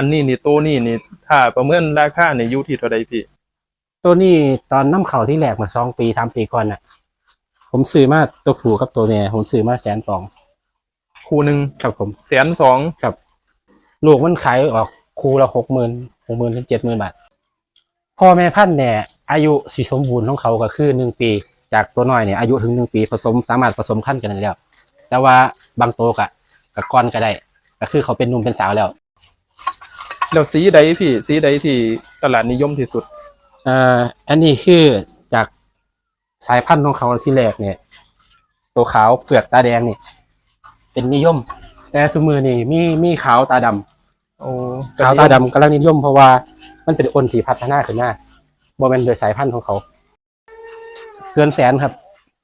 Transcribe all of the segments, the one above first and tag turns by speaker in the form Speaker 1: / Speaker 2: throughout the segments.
Speaker 1: อันนี้นี่ตัวนี้นี่ถ้าประเมินราคานี่อยู่ที่เท่าใดพี่
Speaker 2: ตัวนี้ตอนน้ำเข่าที่แหลกมาสองปีสามปีก่อนน่ะ ผมซื้อมาตัวผูกับตัวเมียผมซื้อมาแสนสอง
Speaker 1: คู่หนึ่ง
Speaker 2: ครับผม
Speaker 1: แสนสอง
Speaker 2: ครับ ลูกมันขายออกคูละหกหมื่นหกหมื่นถึงเจ็ดหมื่นบาทพ่อแม่พันธุ์เนี่ยอายุสีสมบูรณ์ของเขาก็คือหนึ่งปี จากตัวน้อยเนี่ยอายุถึงหนึ่งปีผสมสามารถผสมพันธุ์กันได้แล้ว แต่ว่าบางตัวกะกับก้อนก็ได้ ก็คือเขาเป็นหนุ่มเป็นสาวแล้ว
Speaker 1: แล้วสีใดพี่สีใดที่ตลาดนิยมที่สุด
Speaker 2: เอ่ออันนี้คือจากสายพันธุ์ของเขาที่แรกเนี่ย ตัวขาวเปลือกตาแดงนี่ เป็นนิยม แต่สมือนี่มีมีขาวตาดำ
Speaker 1: โอ้
Speaker 2: ขาวตาดำกำลังนิยมเพราะว่ามันเป็นอ้นที่พัฒนาขึ้นมาบ่แม่นโดยสายพันธุ์ของเขา เกินแสนครับ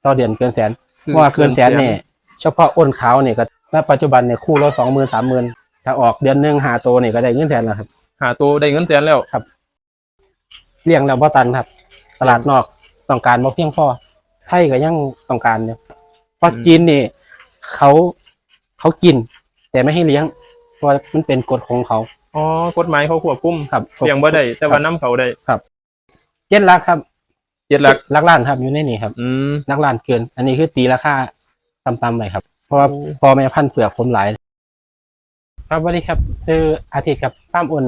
Speaker 2: ต่อเดือนเกินแสนเพราะว่าเกินแสนเนี่ยเฉพาะอ้นขาวเนี่ยก็ณปัจจุบันเนี่ยคู่ละสองหมื่นสามหมื่น ถ้าออกเดือนหนึ่งหาตัวเนี่ยก็ได้เงินแสนแล้วครับ
Speaker 1: หาตัวได้เงินแสนแล้ว
Speaker 2: เลี้ยงแล้วบ่ตันครับ ตลาดนอกต้องการบ่เพียงพอไทยก็ยังต้องการเนี่ยเพราะ
Speaker 1: อืม
Speaker 2: จีนนี่เขาเขากิน แต่ไม่ให้เลี้ยง เพราะว่ามันเป็นกฎของเขา
Speaker 1: อ๋อกฎหมายเขาควบคุม
Speaker 2: ครับ
Speaker 1: เลี้ยงบ่ได้แต่ว่าน้ำเขาได้
Speaker 2: เจ็ดลักครับ
Speaker 1: เจ็ดหลัก
Speaker 2: ลักล้านครับอยู่ในนี่ครับ
Speaker 1: อืม
Speaker 2: ลักล้านเกิน อันนี้คือตีราคาต่ำๆเลยครับ เพราะว่า
Speaker 1: โอ้
Speaker 2: พอแม่พันธุ์เปลือกผมหลาย ครับสวัสดีครับชื่ออาทิตย์ครับฟ้าร์มอุ่น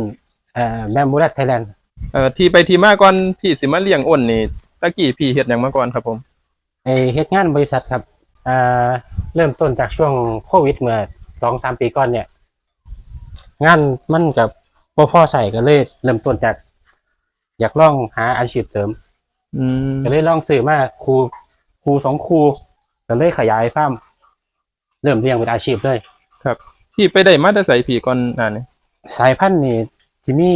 Speaker 2: เอ่อแมมบูรัสไทยแลนด์
Speaker 1: เอ่อที่ไปที่มาก่อนพี่สิมาเลี้ยงอ้นนี่ตะกี้พี่เฮ็ดหยังมาก่อนครับผม
Speaker 2: ไอเฮ็ดงานบริษัทครับอ่าเริ่มต้นจากช่วงโควิดเมื่อสองสามปีก่อนเนี่ย งานมันกับพ่พ่อใส่ก็เลยเริ่มต้นจาก อยากลองหาอาชีพเสริม
Speaker 1: อืม
Speaker 2: ก็เลยลองซื้อมาครูครูสองครูก็เลยขยายฟาร์มเริ่มเลี้ยงเป็นอาชีพเลย
Speaker 1: ครับ พี่ไปได้มาแต่ใส่พี่ก่อนหน้านี้
Speaker 2: สายพันธุ์นี่จิมี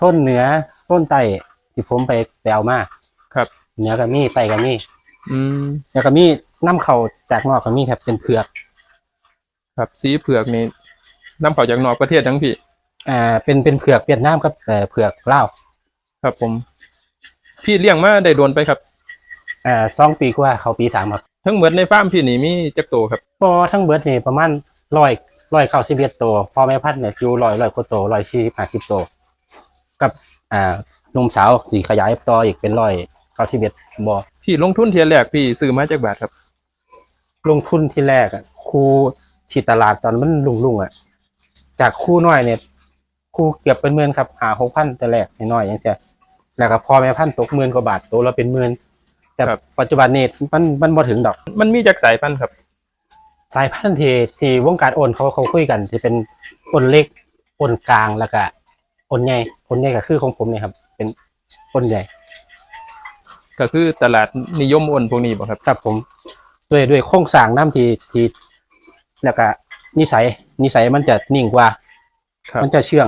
Speaker 2: ส้นเหนือส้นใต้ที่ผมไปแปลมา
Speaker 1: ครับ
Speaker 2: เหนือก็มีใต้ก็มี
Speaker 1: อืม
Speaker 2: แล้วก็มีน้ำเข้าจากนอกก็มีครับเป็นเผือก
Speaker 1: ครับสีเผือกนี่น้ำเขาจากนอกประเทศทั้งพี่
Speaker 2: อ่า เป็นเป็นเผือกเวียดนามกับเอ่อเผือกลาว
Speaker 1: ครับผม พี่เลี้ยงมาได้โดนไปครับ
Speaker 2: อ่าสองปีกว่าเขาปีสามครับ
Speaker 1: ทั้งหมดในฟาร์มพี่นี่มีจักโตครับ
Speaker 2: พอทั้งเบิดนี่ประมาณ ร้อยร้อยเก้าสิบเอ็ดตัวพอแม่พันธุ์เนี่ยอยู่ร้อยร้อยกว่าตัวร้อยสี่ห้าสิบตัวกับอ่าหนุ่มสาวสีขยายต่ออีกเป็นร้อยเก้าสิบเอ็ดบ่อ
Speaker 1: พี่ลงทุนเทียแรกพี่ซื้อมาจากบาทครับ
Speaker 2: ลงทุนที่แรกอะครูฉีดตลาดตอนมันลุงลุงๆอะ จากครู่น้อยเนี่ยครูเกือบเป็นหมื่นครับหาหกพันแต่แรกน้อยๆอย่างเงี้ยแล้วก็พอแม่พันธุ์ตกหมื่นกว่าบาทตัวละเป็นหมื่นแต่
Speaker 1: ครับ
Speaker 2: ปัจจุบันนี่มันมันบ่ถึงดอก
Speaker 1: มันมีจากสายพันธุ์ครับ
Speaker 2: สายพันธุ์ที่ที่วงการโอนเขาเขาคุยกันที่เป็นโอนเล็กโอนกลางแล้วก็โอนใหญ่โอนใหญ่ก็คือของผมเนี่ยครับ เป็นโอนใหญ่
Speaker 1: ก็คือตลาดนิยมอ้นพวกนี้บ่ครับ
Speaker 2: ครับผมด้วยด้วยโครงสร้างน้ำที่ที่แล้วก็นิสัยนิสัยมันจะนิ่งกว่า
Speaker 1: ครับ
Speaker 2: มันจะเชื่อง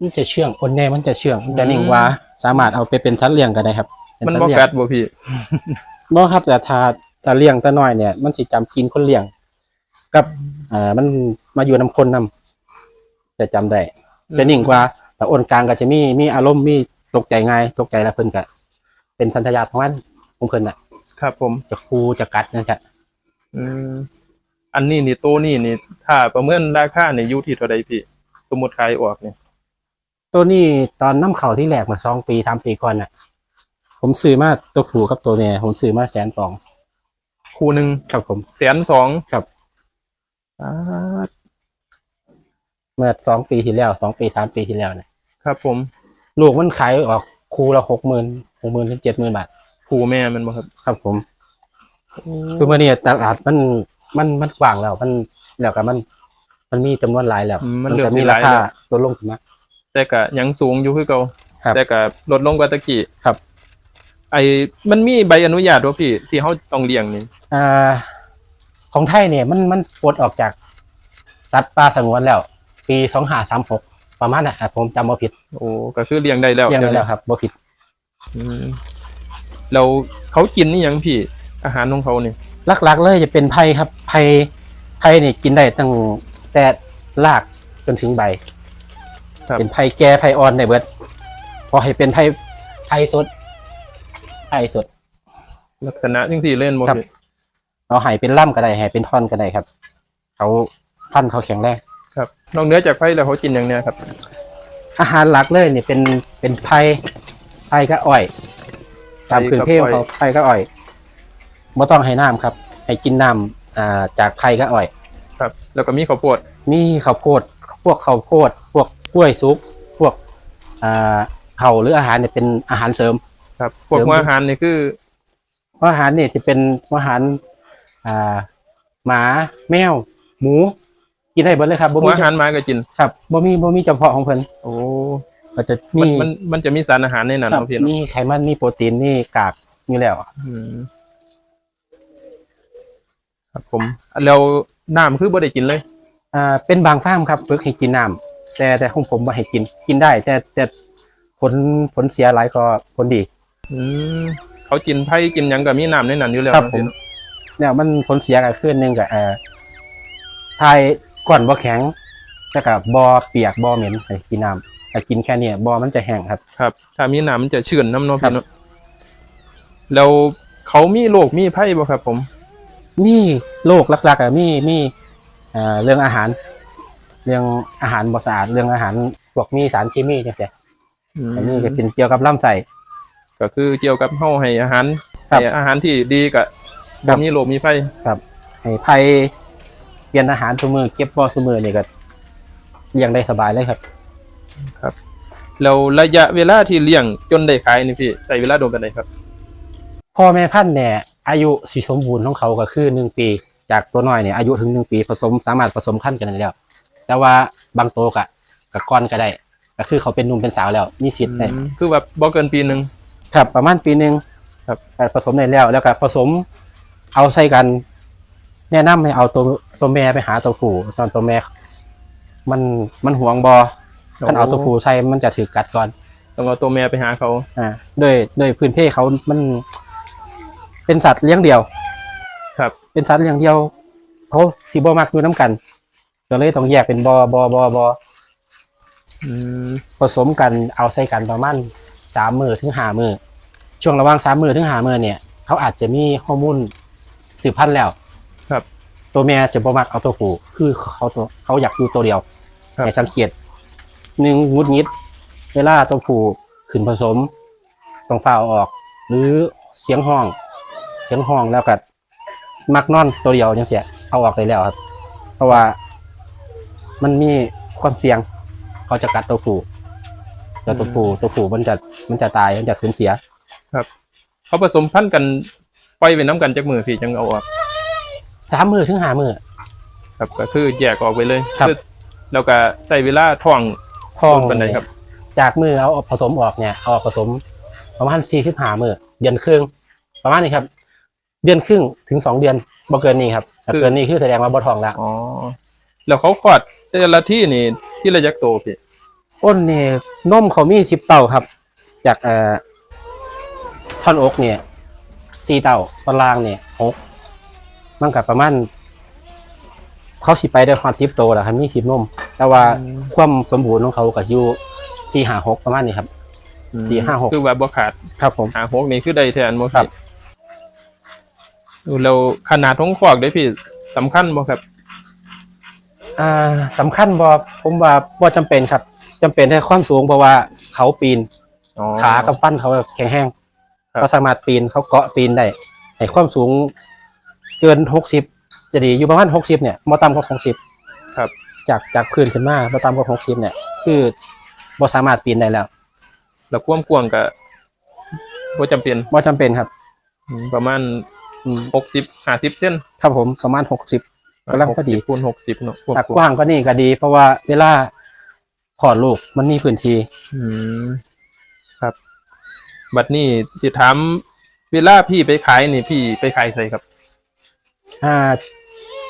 Speaker 2: มันจะเชื่องโอนใหญ่มันจะเชื่องมันจะนิ่งกว่า สามารถเอาไปเป็นทัดเลี้ยงก็ได้ครับเป็
Speaker 1: มัน
Speaker 2: สัต
Speaker 1: บ่
Speaker 2: ว์เลี้ยง
Speaker 1: กัดบ่พี่
Speaker 2: บ่ครับแต่ถ้า ถ้าเลี้ยงแต่น้อยเนี่ย มันสิจำกินคนเลี้ยง กับอ่ามันมาอยู่นำคนนำจะจำได้ จะนิ่งกว่า แต่โอนกลางก็จะมีมีอารมณ์มีตกใจง่ายตกใจแล้วเพิ่นก็เป็นสัญชาตญาณของมันของเพิ่นน่ะ
Speaker 1: ครับผม
Speaker 2: จะคูจะกัดนั่นแหละ
Speaker 1: อืมอันนี้นี่ตัวนี้นี่ ถ้าประเมินราคานี่อยู่ที่เท่าใดพี่ สมมุติขายออกนี่
Speaker 2: ตัวนี้ตอนน้ำเขาที่แหลกมาสองปีสามปีก่อนน่ะ ผมซื้อมาตัวผูกับตัวเมียผมซื้อมาแสนสอง
Speaker 1: คู่หนึ่ง
Speaker 2: ครับผม
Speaker 1: แสนสอง
Speaker 2: ครับ
Speaker 1: อ่า
Speaker 2: เมื่อสองปีที่แล้วสองปีสามปีที่แล้วเนี่ย
Speaker 1: ครับผม
Speaker 2: ลูกมันขายออกคูละหกหมื่นหกหมื่นถึงเจ็ดหมื่นบาท
Speaker 1: คู่แม่มันบ่ครับ
Speaker 2: ครับผมคือเมื่อนี้ตลาดมันมันมันกว้างแล้ว มันแล้วก็มัน มันมีจำนวนหลายแล้ว
Speaker 1: อืมมันเริ่ม
Speaker 2: จะ
Speaker 1: มี
Speaker 2: มี
Speaker 1: ห
Speaker 2: รา
Speaker 1: ลาย
Speaker 2: คา
Speaker 1: แล้ว
Speaker 2: ลดลงขึ้นมา
Speaker 1: แต่ก็ยังสูงอยู่คือเก่า
Speaker 2: ครับ
Speaker 1: แต่ก็ลดลงกว่าตะกี้
Speaker 2: ครับ
Speaker 1: ไอ้มันมีใบอนุญาตบ่พี่ที่เฮาต้องเลี้ยงนี่
Speaker 2: อ่าของไทยเนี่ยมันมันปลดออกจากสัตว์ป่าสงวนแล้ว ปีสองห้าสามหกประมาณน่ะอะผมจำบ่ผิด
Speaker 1: โอ้ก็คือเลี้ยงได้แล้ว
Speaker 2: เรียงได้แล้วครับบ่ผิด
Speaker 1: อืมแล้วเขากินนี่ยังพี่ อาหารของเขานี่
Speaker 2: หลักๆเลยจะเป็นไผ่ครับไผ่ไผ่นี่กินได้ตั้งแต่รากจนถึงใบ
Speaker 1: ครับ
Speaker 2: เป็นไผ่แก่ไผ่อ่อนได้เบิดพอให้เป็นไผ่ไผ่สด ไผ่สด
Speaker 1: ลักษณะจังซี่เล่นบ่
Speaker 2: ครับ
Speaker 1: พี่
Speaker 2: เราให้เป็นล่ำก็ได้ให้เป็นท่อนก็ได้ครับ เขาฟันเขาแข็งแรง
Speaker 1: ครับนอกเหนือจากไผ่แล้วเขากินอย่างเนี้ยครับ
Speaker 2: อาหารหลักเลยเนี่ยเป็นเป็นไผ่ไผ่ก็อ้อยตามคืนเพลงเขาไผ่ก็อ้อยไม่ต้องให้น้ำครับ ให้กินน้ำอ่าจากไผ่ก็อ้อย
Speaker 1: ครับ แล้วก็มีข้าวโพด
Speaker 2: มีข้าวโพดพวกข้าวโพด พวกกล้วยซุปพวกอ่าเข่าวหรืออาหารเนี่ยเป็นอาหารเสริม
Speaker 1: ครับพวก
Speaker 2: เสริม
Speaker 1: หัวอาหารนี่คือ
Speaker 2: อาหารเนี่ยจะเป็นอาหารอ่า หมาแมว หมู กินได้เบิดเลยครับบ่
Speaker 1: หัว
Speaker 2: มี
Speaker 1: อาหารหมาก็กิน
Speaker 2: ครับบ่มีบ่มีเฉพาะของเพิ่น
Speaker 1: โอ้
Speaker 2: ก็จะ
Speaker 1: มัน
Speaker 2: มี
Speaker 1: มันมันจะมีสารอาหารในนั้น
Speaker 2: ครับ
Speaker 1: เนาะพี่เนาะ
Speaker 2: มีไขมันมีโปรตีนมีกากมีแล้ว
Speaker 1: อืมครับผมแล้วน้ำคือบ่ได้กินเลย
Speaker 2: อ่าเป็นบางฟาร์มครับฝึกให้กินน้ำแต่แต่ของผมบ่ให้กินกินได้ แต่แต่ผลผลเสียหลายก็ผลดี
Speaker 1: อืมเขากินไผ่กินหยังก็มีน้ำในนั้นอยู่แล้ว
Speaker 2: ครับ
Speaker 1: เนาะ
Speaker 2: ผ
Speaker 1: พี่
Speaker 2: ม
Speaker 1: เนาะ
Speaker 2: เนี่ยมันผลเสียก็คือหนึงก็เอ่อทายก่อนบ่แข็งแล้วก็บ่เปียกบ่เหม็นให้กินน้ำแต่กินแค่เนี้บ่มันจะแห้งครับ
Speaker 1: ครับ ถ้ามีน้ำมันจะชื้นน้ำเนาะ
Speaker 2: ครั
Speaker 1: พี่
Speaker 2: บ
Speaker 1: เนาะแล้วเขามีโรคมีไผ่บ่ครับ ผม
Speaker 2: มีโรคหลักๆอะมีมีเอ่อเรื่องอาหาร เรื่องอาหารบ่สะอาดเรื่องอาหารพวกมีสารเคมีจังซี่
Speaker 1: อืม
Speaker 2: อันนี้ก็เป็นเกี่ยวกับลำไส้
Speaker 1: ก็คือเกี่ยวกับเฮาให้อาหาร
Speaker 2: ครับ
Speaker 1: ให้อาหารที่ดีก็
Speaker 2: ครั
Speaker 1: บ่
Speaker 2: บ
Speaker 1: มีโรคมีไผ่
Speaker 2: ครับให้ไผเปลี่ยนอาหารทุกมือเก็บบ่ทุกมือนี่ก็เลี้ยงได้สบายเลยครับ
Speaker 1: แล้วระยะเวลาที่เลี้ยงจนได้ขายนี่พี่ใช้เวลาโดนปานใดครับ
Speaker 2: พ่อแม่พันธุ์เนี่ยอายุสีสมบูรณ์ของเขาก็คือหนึ่งปี จากตัวน้อยเนี่ยอายุถึงหนึ่งปีผสมสามารถผสมพันธุ์กันได้แล้ว แต่ว่าบางตัวกะกับก้อนก็ได้ ก็คือเขาเป็นหนุ่มเป็นสาวแล้วมีสิทธิ์ได้
Speaker 1: อืมคือแบบบ่เกินปีหนึง
Speaker 2: ครับประมาณปีหนึ่ง
Speaker 1: ครับ
Speaker 2: ก็ผสมได้แล้วแล้วก็ผสมเอาใส่กัน แนะนำให้เอาตัวตัวแม่ไปหาตัวผู้ตอนตัวแม่ มันมันห่วงบอถ้าเอาตัวผู้ใส่มันจะถือกัดก่อน
Speaker 1: ต้องเอาตัวแม่ไปหาเขา
Speaker 2: อ่าด้วยด้วยพื้นเพเขามัน เป็นสัตว์เลี้ยงเดี่ยว
Speaker 1: ครับ
Speaker 2: เป็นสัตว์เลี้ยงเดียวเขาสีบมักอยู่น้ำกันก็เลยต้องแยกเป็นบอบอบอบอ
Speaker 1: อืม
Speaker 2: ผสมกันเอาใส่กันประมาณ สามมือถึงห้ามือช่วงระหว่างสามมือถึงห้ามือเนี่ยเขาอาจจะมีฮอร์โมนสืบพันธุ์แล้ว
Speaker 1: ครับ
Speaker 2: ตัวแม่จะบ่มักเอาตัวผู้คือเขาตัวเขาอยากอยู่ตัวเดียว
Speaker 1: ครับ
Speaker 2: ให้สังเกตหนึ่งงุดงิด เวลาตัวผู้ขึ้นผสมต้องฝ้าเอาออก หรือเสียงห้อง เสียงห้องแล้วก็มักนอนตัวเดียวยังเสียเอาออกได้แล้วครับ เพราะว่ามันมีความเสี่ยงเขาจะกัดตัวผู้ แล้วตัวผู้ตัวผู้มันจะมันจะตายมันจะสูญเสีย
Speaker 1: เขาผสมพันธุ์กันปล่อยไปน้ำกันจากมือพี่จังเอาออก
Speaker 2: สามมือถึงห้ามือ
Speaker 1: ครับก็คือแยกออกไปเลย
Speaker 2: ครับ
Speaker 1: อแล้วก็ใส่เวลาท่อง
Speaker 2: ทอง
Speaker 1: ต้นปานใดครับ
Speaker 2: จากมือเอาผสมออกเนี่ยเอาออกผสมประมาณสี่สิบห้ามือเดือนครึ่งประมาณนี้ครับ เดือนครึ่งถึงสองเดือนบ่เกินนี้ครับถ้าเกินนี้คือแสดงว่าบ่ทองแล้ว
Speaker 1: อ๋อแล้วเขาคลอดแต่ละที่นี่ที่ระยักโตพี่
Speaker 2: อ้นเนี่ยนมเขามีสิบเต่าครับ จากเอ่อท่อนอกเนี่ยสี่เต่าตอนล่างเนี่ยหกมันกับประมาณเขาสิไปได้ฮอดสิบโตแล้วครับมีสิบนม แต่ว่าความสมบูรณ์ของเขาก็อยู่สี่ห้าหกประมาณนี้ครับสี่ห้าหก
Speaker 1: คือแบบบ่ขาด
Speaker 2: ครับผม
Speaker 1: หาหกนี่คือได้แทนบ่
Speaker 2: ครั
Speaker 1: พี่
Speaker 2: บ
Speaker 1: ดูแล้วขนาดของขอกได้พี่สำคัญบ่ครับ
Speaker 2: อ่าสำคัญบ่ผมว่าบ่จำเป็นครับ จำเป็นแค่ความสูงเพราะว่าเขาปีน
Speaker 1: อ๋อ
Speaker 2: ขากับฟันเขาแข็งแรง
Speaker 1: ครับ
Speaker 2: เขาสามารถปีนเขาเกาะปีนได้ให้ความสูงเกินหกสิบจะดีอยู่ประมาณหกสิบเนี่ยบ่ต่ำกว่าหกสิบ
Speaker 1: ครับ
Speaker 2: จากจากพื้นขึ้นมาบ่ต่ำกว่าหกสิบเนี่ย คือบ่สามารถปีนได้แล้ว
Speaker 1: แล้วความกว้างก็บ่จำเป็น
Speaker 2: บ่จำเป็นครับ
Speaker 1: อืมประมาณ
Speaker 2: อืม
Speaker 1: 60 50เซน
Speaker 2: ครับผมประมาณหกสิบ กำลังพอดี
Speaker 1: 60คูณ60เนาะความ
Speaker 2: ถ้าก
Speaker 1: ก
Speaker 2: ก
Speaker 1: ว้าง
Speaker 2: ว้างก็นี่ก็ดี เพราะว่าเวลา ขอดลูกมันมีพื้นที่
Speaker 1: อืมครับ บัดนี้สิถามเวลาพี่ไปขายนี่พี่ไปขายใส่ครับ
Speaker 2: อ่า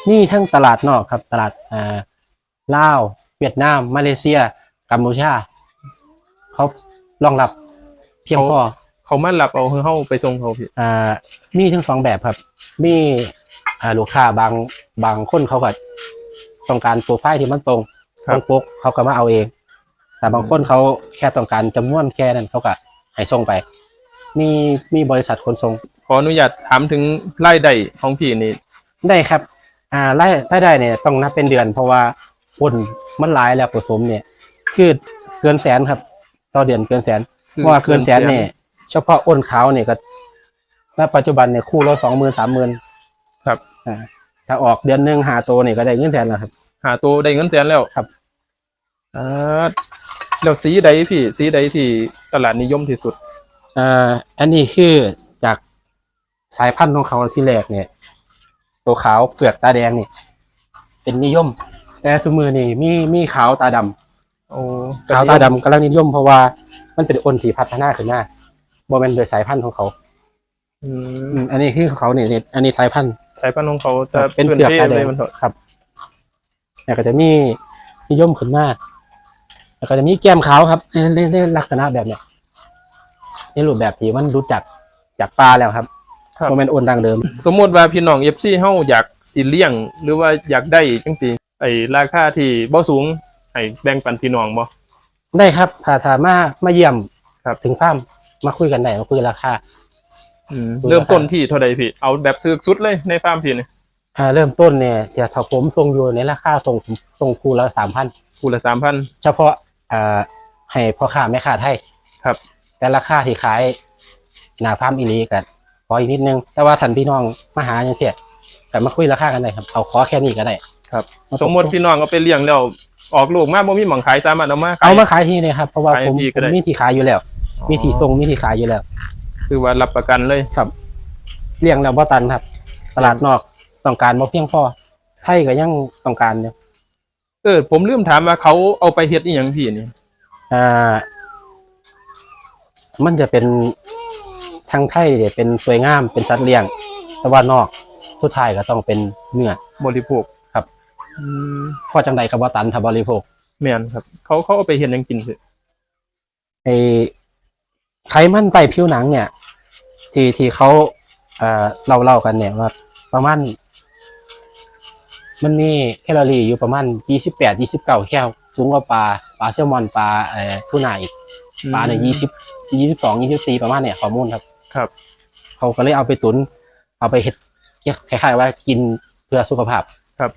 Speaker 2: มีทั้งตลาดนอกครับ ตลาดอ่าลาวเวียดนาม มาเลเซีย กัมพูชาเขารองรับเพียงพอ
Speaker 1: เขามารับเอาเฮาไปส่งเขาพี่
Speaker 2: อ่ามีทั้งสองแบบครับ มีอ่าลูกค้าบางบางคนเขาก็ต้องการโปรไฟล์ที่มันตรง
Speaker 1: ครับ
Speaker 2: ตรงปกเขาก็มาเอาเอง แต่บางคนเขาแค่ต้องการจำนวนแค่นั้นเขาก็ให้ส่งไป มีมีบริษัทขนส่ง
Speaker 1: ขออนุญาตถามถึงรายได้ของพี่นี่
Speaker 2: ได้ครับ อ่ารายรายได้เนี่ยต้องนับเป็นเดือน เพราะว่าอ้นมันหลายแล้วผสมเนี่ยคือเกินแสนครับ ต่อเดือนเกินแสน
Speaker 1: คือ
Speaker 2: เพราะว่าเกินแสนเนี่ยเฉพาะอ้นขาวเนี่ยก็ณปัจจุบันเนี่ยคู่ละสองหมื่นสามหมื่น
Speaker 1: ครับ
Speaker 2: อ่าถ้าออกเดือนหนึ่งหาตัวเนี่ยก็ได้เงินแสนแล้วครับ
Speaker 1: หาตัวได้เงินแสนแล้ว
Speaker 2: ครับ
Speaker 1: อ่าแล้วสีใดพี่ สีใดที่ตลาดนิยมที่สุด
Speaker 2: อ่าอันนี้คือจากสายพันธุ์ของเขาที่แรกเนี่ย ตัวขาวเปลือกตาแดงนี่ เป็นนิยม แต่สมือนี่มีมีขาวตาดำ
Speaker 1: โอ้
Speaker 2: ขาวตาดำกำลังนิยมเพราะว่ามันเป็นอ้นที่พัฒนาขึ้นมาบ่แม่นโดยสายพันธุ์ของเขา
Speaker 1: อื
Speaker 2: อื
Speaker 1: ม
Speaker 2: มอันนี้คือเขาเนี่ยเนี่ยอันนี้สายพันธุ์
Speaker 1: สายพันธุ์ของเขาจะ
Speaker 2: เป็น
Speaker 1: พื้น
Speaker 2: เปลือก
Speaker 1: ที่
Speaker 2: ตาแด
Speaker 1: เล
Speaker 2: ง
Speaker 1: ยมันเถอะ
Speaker 2: ครับแล้วก็จะมีนิยมขึ้นมา แล้วก็จะมีแก้มขาวครับในในในลักษณะแบบเนี้ยในรูปแบบที่มันรู้จักจากปลาแล้วครับ
Speaker 1: ครับ
Speaker 2: บ่แม่นอ้นดังเดิม
Speaker 1: สมมติว่าพี่น้อง FC เฮาอยากสิเลี้ยง หรือว่าอยากได้จังซี่ไอ้ราคาที่บ่สูงให้แบ่งปันพี่น้องบ่
Speaker 2: ได้ครับพาถามามาเยี่ยม
Speaker 1: ครับ
Speaker 2: ถึงฟาร์มมาคุยกันได้มาคุยราคา
Speaker 1: อืม
Speaker 2: คุยราคา
Speaker 1: เริ่มต้นที่เท่าใดพี่ เอาแบบถูกสุดเลยในฟาร์มพี่นี่
Speaker 2: อ่าเริ่มต้นเนี่ยจะถ้าผมส่งอยู่ในราคาส่งส่งคู่ละสามพัน
Speaker 1: คู่ละ3,000
Speaker 2: เฉพาะ อ่าให้พ่อค้าแม่ค้าไทย
Speaker 1: ครับ
Speaker 2: แต่ราคาที่ขายหน้าฟาร์มอีหลีกันขออีกนิดนึง แต่ว่าท่านพี่น้องมาหาอย่างเสียแต่มาคุยราคากันได้ครับเอาขอแค่นี้ก็ได้
Speaker 1: ครับ สมมติพี่น้องเอาไปเลี้ยงแล้วออกลูกมาบ่มีหม่องขายสามารถเอามาขย
Speaker 2: เอามาขายที่นี่ครับเพราะว่า
Speaker 1: ขาย
Speaker 2: ผม
Speaker 1: ที่ก็
Speaker 2: ผม
Speaker 1: ได้
Speaker 2: มีที่ขายอยู่แล้ว มีที่ส่งมีที่ขายอยู่แล้ว
Speaker 1: คือว่ารับประกันเลย
Speaker 2: ครับเลี้ยงแล้วบ่ตันครับ ตลาดนอกต้องการบ่เพียงพอไทยก็ยังต้องการอยู่
Speaker 1: เออผมลืมถามว่าเขาเอาไปเฮ็ดอีหยังพี่นี่
Speaker 2: อ่า มันจะเป็นทางไทยเนี่ยเป็นสวยงามเป็นสัตว์เลี้ยง แต่ว่านอกทุกทายก็ต้องเป็นเนื้อ บ
Speaker 1: ริโภค
Speaker 2: ครับ
Speaker 1: อืม
Speaker 2: พอจังใดก็บ่ตันถ้าบริโภค
Speaker 1: แม่นครับ เขาเขาเอาไปเฮ็ดหยังกินพี่
Speaker 2: ไอ้ไขมันใต้ผิวหนังเนี่ย ที่ที่เขาเอ่อเล่าเล่ากันเนี่ยว่าประมาณ มันมีแคลอรี่อยู่ประมาณยี่สิบแปดยี่สิบเก้าแคลสูงกว่าปลาปลาแซลมอนปลาเอ่อทูน่าอีกปลาเนี่ยยี่สิบยี่สิบสองยี่สิบสี่ประมาณเนี่ยข้อมูลครับ
Speaker 1: ครับ
Speaker 2: เขาก็เลยเอาไปตุน เอาไปเห็ดคล้ายๆว่ากินเพื่อสุขภาพ
Speaker 1: ครับ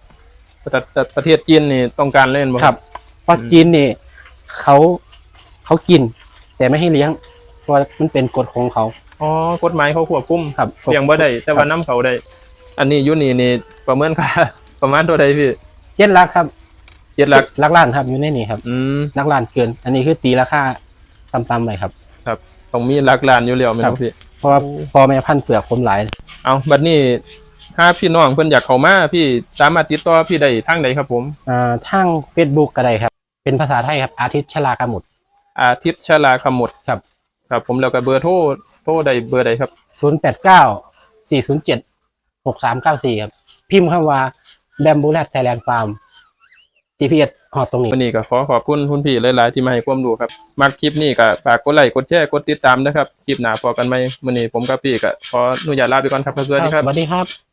Speaker 1: แต่แต่ประเทศจีนนี่ต้องการเล่นบ่
Speaker 2: ครับเพราะจีนนี่เขาเขากิน แต่ไม่ให้เลี้ยง เพราะว่ามันเป็นกฎของเขา
Speaker 1: อ๋อกฎหมายเขาควบคุม
Speaker 2: ครับ
Speaker 1: เลี้ยงบ่ได้แต่ว่าน้ำเขาได้ อันนี้อยู่นี่นี่ประเมินค่า ประมาณเท่าใดพี่
Speaker 2: เจ็ดลักครับ
Speaker 1: เจ็ดหลัก
Speaker 2: ลักล้านครับอยู่ในนี่ครับ
Speaker 1: อืม
Speaker 2: ลักล้านเกิน อันนี้คือตีราคาต่ำๆเลยครับ
Speaker 1: ครับต้องมีหลักล้านอยู่แล้วแม่น
Speaker 2: ครั
Speaker 1: บ่
Speaker 2: บ
Speaker 1: พี่
Speaker 2: เพราะว่าพอแม่พันธุ์เปลือกผมหลาย
Speaker 1: เอาบัดนี้ถ้าพี่น้องเพิ่นอยากเข้ามาพี่สามารถติดต่อพี่ได้ทางใดครับผม
Speaker 2: อ่าทางเฟซบุ๊กก็ได้ครับ เป็นภาษาไทยครับ อาทิตย์ชลากาหมุด
Speaker 1: อาทิตย์ชลาขมุด
Speaker 2: ครับ
Speaker 1: ครับ ผมแล้วก็เบอร์โทรโทรใดเบอร์ใดครับ
Speaker 2: ศูนย์แปดเก้าสี่ศูนย์เจ็ดหกสามเก้าสี่ครับ พิมพ์คำว่า แบมบูแล t ไทยแลนด์ฟาร์ม GPS หอดตรงนี้
Speaker 1: วันนี้ก็ขอขอบคุณคุณพี่หลาย ๆ ที่มาให้ความรู้ครับ มักคลิปนี้ก็ฝากกดไลค์กดแชร์กดติดตามนะครับ คลิปหน้าพอกันไหมวันนี้ผมกับพี่ก็ขออนุญาตลาไปก่อนครับสวัสดีครับ
Speaker 2: สวัสดีครับ